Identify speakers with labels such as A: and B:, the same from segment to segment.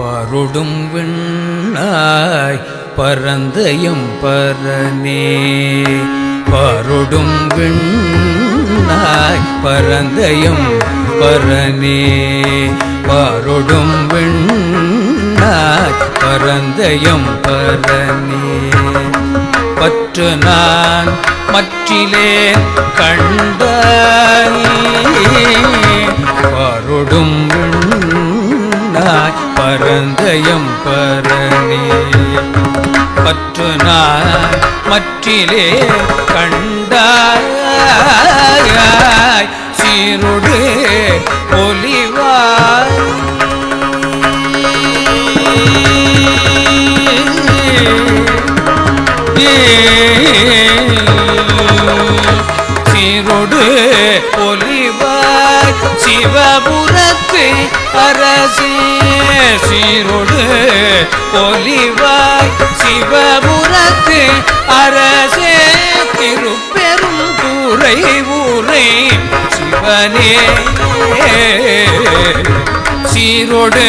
A: பருடும் விண்ணாய் பரந்தயம் பரனே. பருடும் விண்ணாய் பரந்தயம் பரனே. பருடும் விண்ணாய் பரந்தயம் பரனே. பற்று நான் மற்றிலே கண்டாய் பருடும் விண்ணாய் பரந்தயம் பரணி. பற்று நான் மற்றிலே கண்டாய் சீருடு ஒலிவாய் சீருடு ஒலிவாய் சிவபுரத்து அரசே. சீரோடு ஒலிவாய் சிவபுரத்து அரசே திருப்பெரும் கூரை ஊரை சிவனே. சீரோடு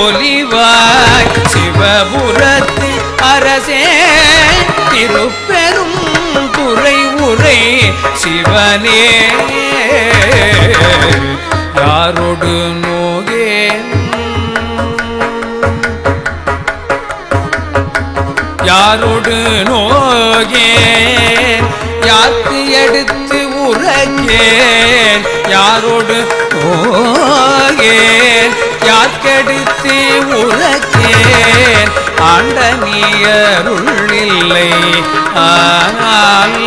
A: ஒலிவாய் சிவபுரத்து அரசே திருப்பெரும் குறை உரை சிவனே. யாரோடு யாரோடு நோகே யாக்கு எடுத்து உறங்கேன்? யாரோடு நோகேன் யாக்கெடுத்து உறக்கேன்? ஆண்ட நீயருள் இல்லை ஆனால்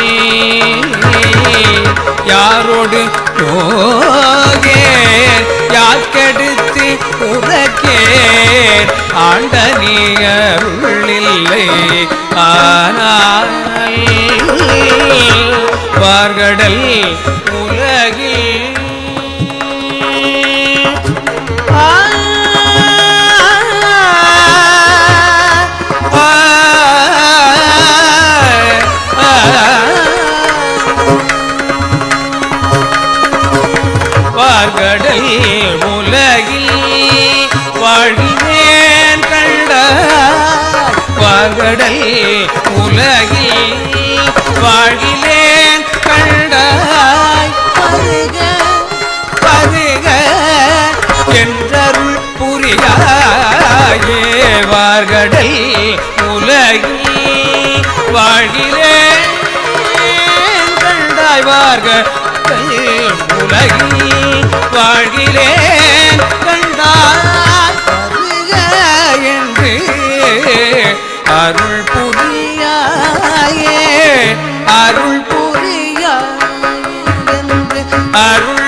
A: யாரோடு நோகேன் யாக்கெடுத்து உறக்கேன்? ஆண்ட நீயர் வார்கடல் உலகில் ஆ உலகில் வாழ்வேன் கண்ட வார்கடல் உலகில் வாழ்கிலேன் வார்கடல் உலகி வாழ்கிறே கண்டாய் வார்கள் உலகி வாழ்கிறேன் கண்டாய் என்று அருள் புரியாயே அருள் புரியாய் என்று அருள்